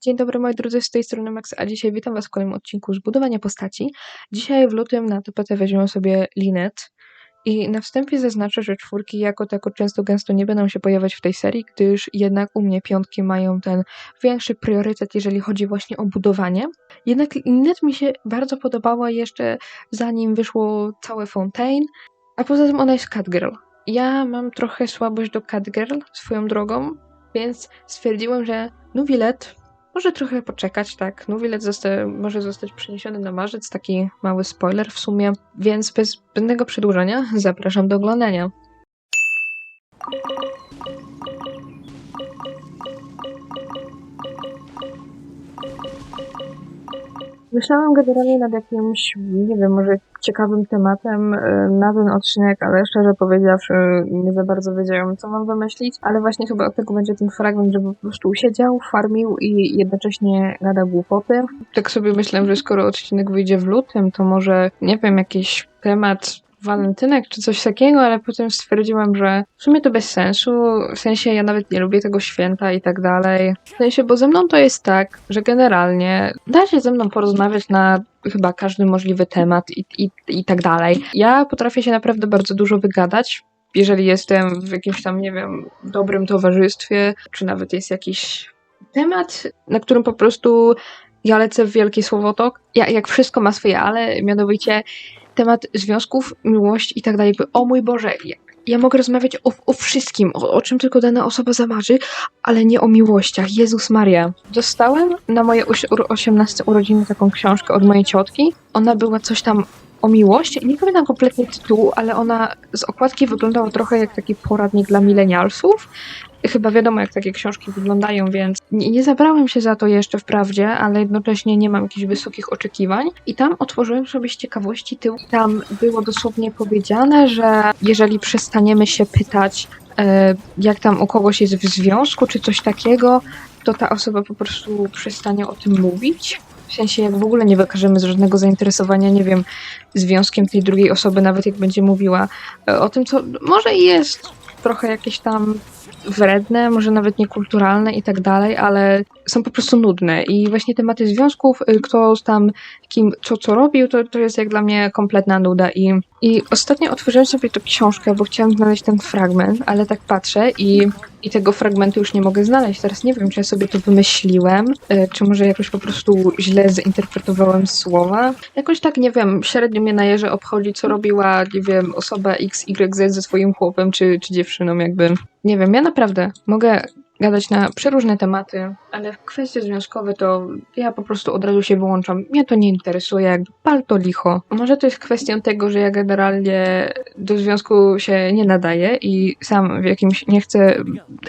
Dzień dobry moi drodzy, z tej strony Max, a dzisiaj witam was w kolejnym odcinku Zbudowania Postaci. Dzisiaj w lutym na tapetę weźmiemy sobie Linet i na wstępie zaznaczę, że czwórki jako tako często gęsto nie będą się pojawiać w tej serii, gdyż jednak u mnie piątki mają ten większy priorytet, jeżeli chodzi właśnie o budowanie. Jednak Linet mi się bardzo podobała jeszcze zanim wyszło całe Fontaine, a poza tym ona jest Catgirl. Ja mam trochę słabość do Catgirl swoją drogą, więc stwierdziłem, że Nuwilet może trochę poczekać, tak. Nuwilet zosta może zostać przeniesiony na marzec, taki mały spoiler w sumie, więc bez zbędnego przedłużenia zapraszam do oglądania. Myślałam generalnie nad jakimś, nie wiem, może ciekawym tematem e, na ten odcinek, ale szczerze powiedziawszy, nie za bardzo wiedziałam, co mam wymyślić, ale właśnie chyba od tego będzie ten fragment, że po prostu siedział, farmił i jednocześnie gadał głupoty. Tak sobie myślałem, że skoro odcinek wyjdzie w lutym, to może, nie wiem, jakiś temat walentynek czy coś takiego, ale potem stwierdziłam, że w sumie to bez sensu, w sensie ja nawet nie lubię tego święta i tak dalej. W sensie, bo ze mną to jest tak, że generalnie da się ze mną porozmawiać na chyba każdy możliwy temat i, i, i tak dalej. Ja potrafię się naprawdę bardzo dużo wygadać, jeżeli jestem w jakimś tam, nie wiem, dobrym towarzystwie, czy nawet jest jakiś temat, na którym po prostu ja lecę w wielki słowotok. Ja, jak wszystko ma swoje ale, mianowicie temat związków, miłości i tak dalej. O mój Boże, ja, ja mogę rozmawiać o, o wszystkim, o, o czym tylko dana osoba zamarzy, ale nie o miłościach. Jezus Maria. Dostałem na moje oś- uro- 18 urodziny taką książkę od mojej ciotki. Ona była coś tam o miłości. Nie pamiętam kompletnie tytułu, ale ona z okładki wyglądała trochę jak taki poradnik dla milenialsów. Chyba wiadomo, jak takie książki wyglądają, więc nie, nie zabrałem się za to jeszcze wprawdzie, ale jednocześnie nie mam jakichś wysokich oczekiwań. I tam otworzyłem sobie z ciekawości tył. Tam było dosłownie powiedziane, że jeżeli przestaniemy się pytać, e, jak tam u kogoś jest w związku, czy coś takiego, to ta osoba po prostu przestanie o tym mówić. W sensie, jak w ogóle nie wykażemy żadnego zainteresowania, nie wiem, związkiem tej drugiej osoby, nawet jak będzie mówiła e, o tym, co może i jest trochę jakieś tam wredne, może nawet niekulturalne i tak dalej, ale są po prostu nudne. I właśnie tematy związków, y, kto tam kim, co co robił, to, to jest jak dla mnie kompletna nuda. I, I ostatnio otworzyłem sobie tę książkę, bo chciałam znaleźć ten fragment, ale tak patrzę i, i tego fragmentu już nie mogę znaleźć. Teraz nie wiem, czy ja sobie to wymyśliłem, y, czy może jakoś po prostu źle zinterpretowałem słowa. Jakoś tak, nie wiem, średnio mnie na jeże obchodzi, co robiła, nie wiem, osoba X, Y, Z ze swoim chłopem czy, czy dziewczyną, jakby. Nie wiem, ja naprawdę mogę gadać na przeróżne tematy, ale w kwestie związkowe to ja po prostu od razu się wyłączam. Mnie to nie interesuje, jakby pal to licho. Może to jest kwestią tego, że ja generalnie do związku się nie nadaję i sam w jakimś nie chcę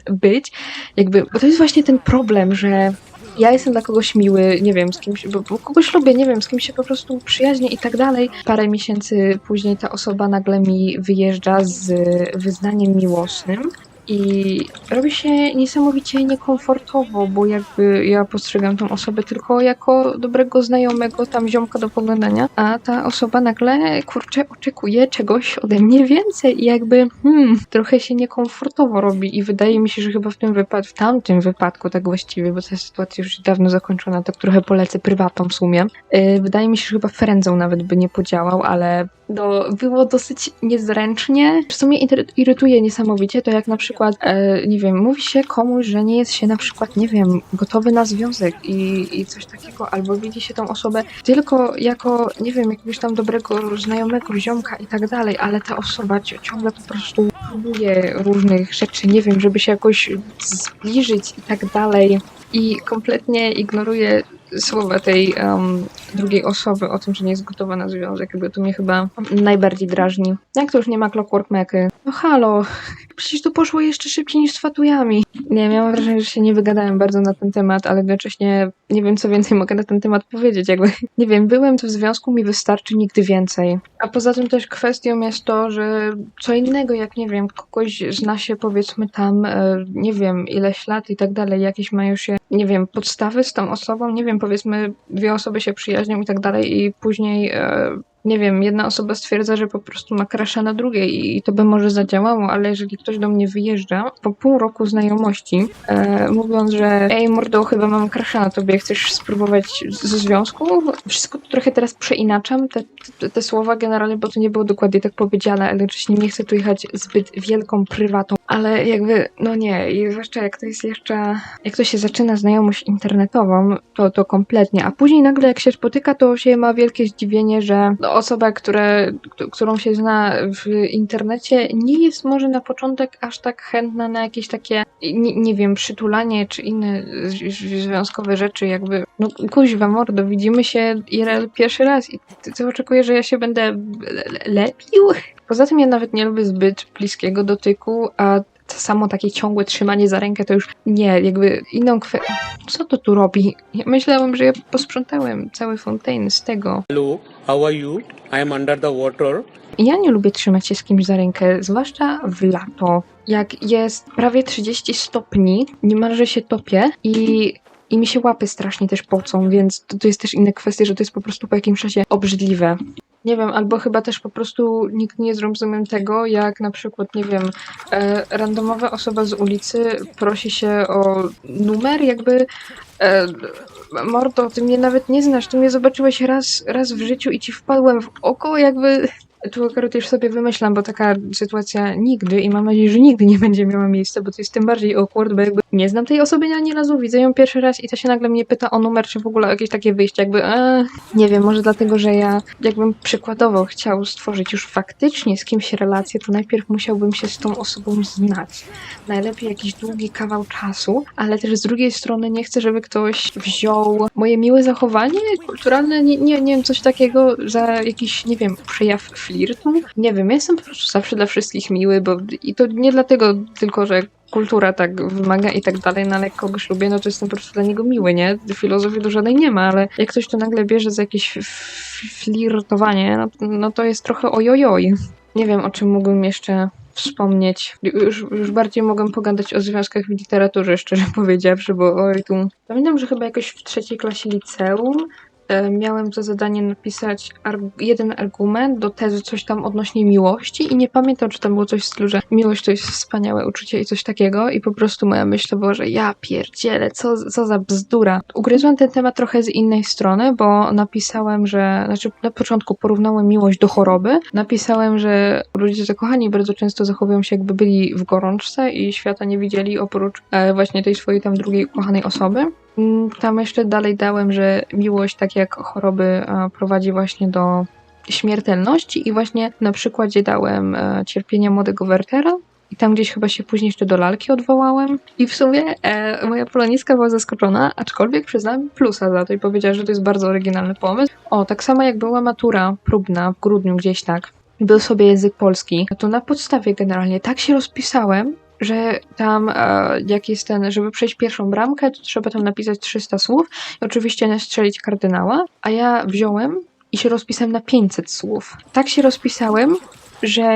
być. Jakby, bo to jest właśnie ten problem, że ja jestem dla kogoś miły, nie wiem, z kimś, bo, bo kogoś lubię, nie wiem, z kimś się po prostu przyjaźnię i tak dalej. Parę miesięcy później ta osoba nagle mi wyjeżdża z wyznaniem miłosnym. I robi się niesamowicie niekomfortowo, bo jakby ja postrzegam tą osobę tylko jako dobrego znajomego, tam ziomka do poglądania, a ta osoba nagle, kurczę, oczekuje czegoś ode mnie więcej i jakby, hmm, trochę się niekomfortowo robi i wydaje mi się, że chyba w tym wypadku, w tamtym wypadku tak właściwie, bo ta sytuacja już dawno zakończona, tak trochę polecę prywatną w sumie, yy, wydaje mi się, że chyba frędzą nawet by nie podziałał, ale no, było dosyć niezręcznie. Mnie iry- irytuje niesamowicie, to jak na przykład, e, nie wiem, mówi się komuś, że nie jest się na przykład, nie wiem, gotowy na związek i, i coś takiego, albo widzi się tą osobę tylko jako, nie wiem, jakiegoś tam dobrego znajomego, ziomka i tak dalej, ale ta osoba ci- ciągle po prostu próbuje różnych rzeczy, nie wiem, żeby się jakoś zbliżyć i tak dalej i kompletnie ignoruje słowa tej em, drugiej osoby o tym, że nie jest gotowa na związek. Jakby to mnie chyba najbardziej drażni. Jak to już nie ma Clockwork Meky? No halo, przecież to poszło jeszcze szybciej niż z fatujami. Nie, miałam wrażenie, że się nie wygadałem bardzo na ten temat, ale jednocześnie nie wiem, co więcej mogę na ten temat powiedzieć. Jakby, nie wiem, byłem w związku, mi wystarczy nigdy więcej. A poza tym też kwestią jest to, że co innego, jak nie wiem, kogoś zna się powiedzmy tam, e, nie wiem, ileś lat i tak dalej, jakieś mają się, nie wiem, podstawy z tą osobą, nie wiem, powiedzmy dwie osoby się przyjaźnią i tak dalej i później e, nie wiem, jedna osoba stwierdza, że po prostu ma krasza na drugiej i to by może zadziałało, ale jeżeli ktoś do mnie wyjeżdża po pół roku znajomości, e, mówiąc, że ej mordo, chyba mam krasza na tobie, chcesz spróbować ze związku? Wszystko to trochę teraz przeinaczam, te, te, te słowa generalnie, bo to nie było dokładnie tak powiedziane, ale jednocześnie nie chcę tu jechać zbyt wielką prywatą, ale jakby, no nie, i zwłaszcza jak to jest jeszcze, jak to się zaczyna znajomość internetową, to, to kompletnie, a później nagle jak się spotyka, to się ma wielkie zdziwienie, że no, osoba, które, którą się zna w internecie, nie jest może na początek aż tak chętna na jakieś takie, nie, nie wiem, przytulanie czy inne związkowe rzeczy, jakby, no kuźwa mordo, widzimy się IRL pierwszy raz i ty, ty oczekujesz, że ja się będę le- le- lepił? Poza tym ja nawet nie lubię zbyt bliskiego dotyku, a samo takie ciągłe trzymanie za rękę to już nie, jakby inną kwestię. Co to tu robi? Ja myślałem, że ja posprzątałem cały fontaine z tego. Hello, how are you? I am under the water. Ja nie lubię trzymać się z kimś za rękę, zwłaszcza w lato. Jak jest prawie 30 stopni, niemalże się topię i, i mi się łapy strasznie też pocą, więc to, to jest też inna kwestia, że to jest po prostu po jakimś czasie obrzydliwe. Nie wiem, albo chyba też po prostu nikt nie zrozumiem tego, jak na przykład, nie wiem, e, randomowa osoba z ulicy prosi się o numer, jakby e, mordo, ty mnie nawet nie znasz, ty mnie zobaczyłeś raz, raz w życiu i ci wpadłem w oko, jakby tu akurat już sobie wymyślam, bo taka sytuacja nigdy i mam nadzieję, że nigdy nie będzie miała miejsca, bo to jest tym bardziej awkward, bo jakby nie znam tej osoby ani razu, widzę ją pierwszy raz i to się nagle mnie pyta o numer, czy w ogóle jakieś takie wyjście, jakby e, nie wiem, może dlatego, że ja jakbym przykładowo chciał stworzyć już faktycznie z kimś relację, to najpierw musiałbym się z tą osobą znać. Najlepiej jakiś długi kawał czasu, ale też z drugiej strony nie chcę, żeby ktoś wziął moje miłe zachowanie kulturalne, nie, nie, nie wiem, coś takiego za jakiś, nie wiem, przejaw flirtu. Nie wiem, ja jestem po prostu zawsze dla wszystkich miły, bo i to nie dlatego tylko, że kultura tak wymaga i tak dalej, no ale jak kogoś lubię, no to jestem po prostu dla niego miły, nie? Filozofii tu żadnej nie ma, ale jak ktoś to nagle bierze za jakieś flirtowanie, no, no to jest trochę ojojoj. Nie wiem, o czym mógłbym jeszcze wspomnieć. Już, już bardziej mogę pogadać o związkach w literaturze, szczerze powiedziawszy, bo oj tu... Pamiętam, że chyba jakoś w trzeciej klasie liceum miałem za zadanie napisać jeden argument do tezy, coś tam odnośnie miłości i nie pamiętam, czy tam było coś w stylu, że miłość to jest wspaniałe uczucie i coś takiego i po prostu moja myśl była, że ja pierdzielę, co, co za bzdura. Ugryzłam ten temat trochę z innej strony, bo napisałem, że, znaczy na początku porównałem miłość do choroby, napisałem, że ludzie zakochani bardzo często zachowują się jakby byli w gorączce i świata nie widzieli oprócz e, właśnie tej swojej tam drugiej ukochanej osoby. Mm, Tam jeszcze dalej dałem, że miłość, tak jak choroby, e, prowadzi właśnie do śmiertelności i właśnie na przykładzie dałem e, cierpienia młodego Wertera. I tam gdzieś chyba się później jeszcze do lalki odwołałem. I w sumie e, moja poloniska była zaskoczona, aczkolwiek przyznałam plusa za to i powiedziała, że to jest bardzo oryginalny pomysł. O, tak samo jak była matura próbna w grudniu gdzieś tak, był sobie język polski, to na podstawie generalnie tak się rozpisałem, że tam e, jak jest ten, żeby przejść pierwszą bramkę, to trzeba tam napisać 300 słów i oczywiście nastrzelić kardynała, a ja wziąłem i się rozpisałem na 500 słów. Tak się rozpisałem, że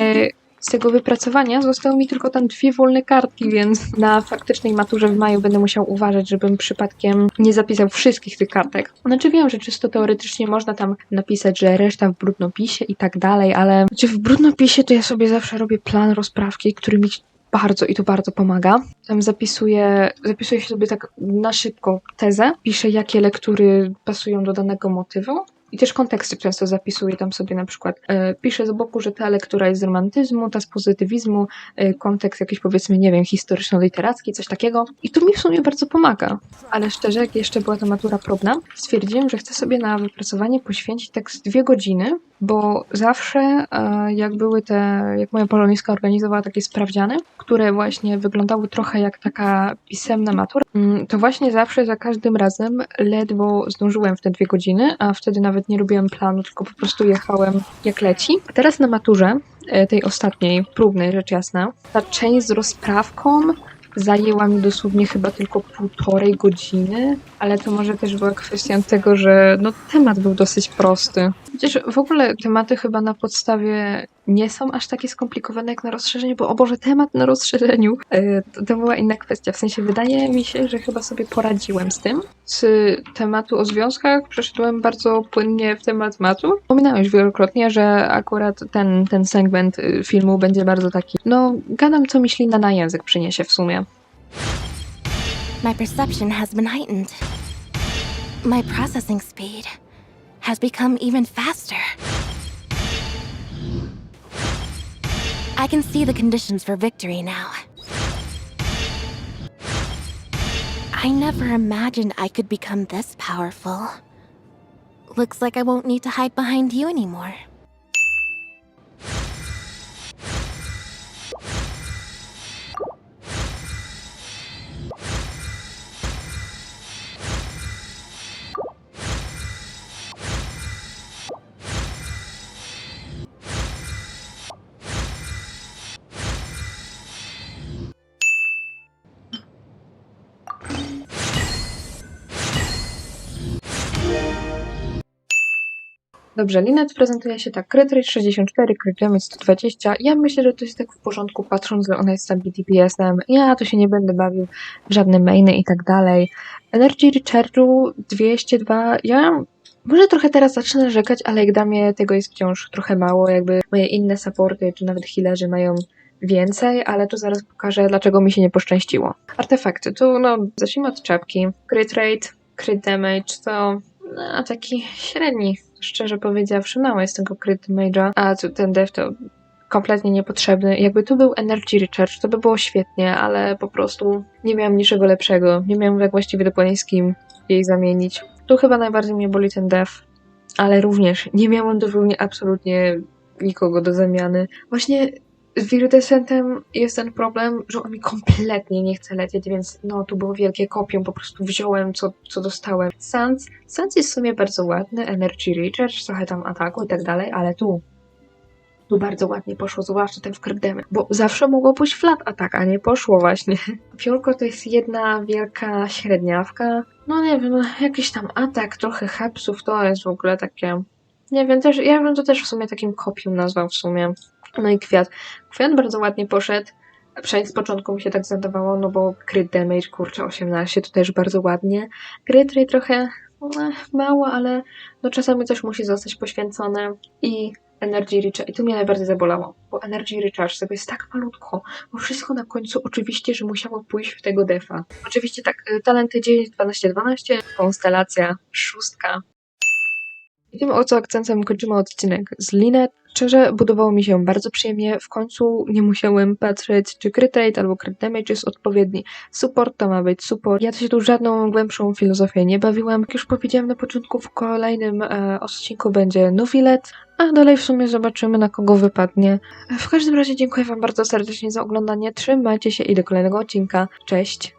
z tego wypracowania zostały mi tylko tam dwie wolne kartki, więc na faktycznej maturze w maju będę musiał uważać, żebym przypadkiem nie zapisał wszystkich tych kartek. Znaczy wiem, że czysto teoretycznie można tam napisać, że reszta w brudnopisie i tak dalej, ale znaczy w brudnopisie to ja sobie zawsze robię plan rozprawki, który mi bardzo i to bardzo pomaga. Tam zapisuję, zapisuję sobie tak na szybko tezę, piszę jakie lektury pasują do danego motywu. I też konteksty często zapisuję tam sobie na przykład, e, piszę z boku, że ta lektura jest z romantyzmu, ta z pozytywizmu, e, kontekst jakiś powiedzmy, nie wiem, historyczno-literacki, coś takiego. I to mi w sumie bardzo pomaga. Ale szczerze, jak jeszcze była ta matura próbna, stwierdziłem, że chcę sobie na wypracowanie poświęcić tak dwie godziny, bo zawsze e, jak były te, jak moja poloniska organizowała takie sprawdziany, które właśnie wyglądały trochę jak taka pisemna matura, mm, to właśnie zawsze za każdym razem ledwo zdążyłem w te dwie godziny, a wtedy nawet nie robiłem planu, tylko po prostu jechałem jak leci. Teraz na maturze, e, tej ostatniej, próbnej rzecz jasna, ta część z rozprawką zajęła mi dosłownie chyba tylko półtorej godziny, ale to może też była kwestią tego, że no, temat był dosyć prosty. Chociaż w ogóle tematy chyba na podstawie nie są aż takie skomplikowane jak na rozszerzeniu, bo o Boże, temat na rozszerzeniu e, to, to była inna kwestia. W sensie wydaje mi się, że chyba sobie poradziłem z tym. Z tematu o związkach przeszedłem bardzo płynnie w temat matu. Wspominałeś wielokrotnie, że akurat ten, ten segment y, filmu będzie bardzo taki, no gadam co mi ślina na język przyniesie w sumie. My perception has been heightened. My processing speed has become even faster. I can see the conditions for victory now. I never imagined I could become this powerful. Looks like I won't need to hide behind you anymore. Dobrze, Linet prezentuje się tak, crit rate 64, crit damage 120. Ja myślę, że to jest tak w porządku, patrząc, że ona jest tam DPS-em. Ja tu się nie będę bawił w żadne mainy i tak dalej. Energy Recharge'u 202. Ja może trochę teraz zacznę narzekać, ale jak dla tego jest wciąż trochę mało. Jakby moje inne supporty, czy nawet healerzy mają więcej, ale tu zaraz pokażę, dlaczego mi się nie poszczęściło. Artefakty. Tu, no, zacznijmy od czapki. Crit rate, crit damage to no, taki średni, szczerze powiedziawszy, mało jest tego crit damage'a, a ten dev to kompletnie niepotrzebny. Jakby tu był energy recharge, to by było świetnie, ale po prostu nie miałam niczego lepszego. Nie miałam jak właściwie dokładnie z kim jej zamienić. Tu chyba najbardziej mnie boli ten dev, ale również nie miałam dosłownie absolutnie nikogo do zamiany. Właśnie z Virudesentem jest ten problem, że on mi kompletnie nie chce lecieć, więc no, tu było wielkie kopium, po prostu wziąłem, co, co dostałem. Sans, Sans jest w sumie bardzo ładny, Energy Recharge, trochę tam ataku i tak dalej, ale tu, tu bardzo ładnie poszło, zwłaszcza ten w Krypdemy, bo zawsze mogło pójść flat atak, a nie poszło właśnie. Piórko to jest jedna wielka średniawka, no nie wiem, no, jakiś tam atak, trochę hepsów, to jest w ogóle takie... Nie wiem, też, ja bym to też w sumie takim kopium nazwał w sumie. No i kwiat. Kwiat bardzo ładnie poszedł. Przynajmniej z początku mi się tak zadawało, no bo crit damage, kurczę, 18, to też bardzo ładnie. Crit rate trochę no, mało, ale no czasami coś musi zostać poświęcone. I Energy Recharge. I to mnie najbardziej zabolało, bo Energy Recharge tego jest tak malutko, bo wszystko na końcu oczywiście, że musiało pójść w tego defa. Oczywiście tak, y, talenty 9, 12, 12, konstelacja, szóstka. I tym oto akcentem kończymy odcinek z Linet. Szczerze, budowało mi się bardzo przyjemnie. W końcu nie musiałem patrzeć, czy crit rate albo crit damage jest odpowiedni. Support to ma być support. Ja się tu żadną głębszą filozofię nie bawiłam. Jak już powiedziałam na początku, w kolejnym e, odcinku będzie Nuvilet, a dalej w sumie zobaczymy, na kogo wypadnie. W każdym razie dziękuję Wam bardzo serdecznie za oglądanie. Trzymajcie się i do kolejnego odcinka. Cześć!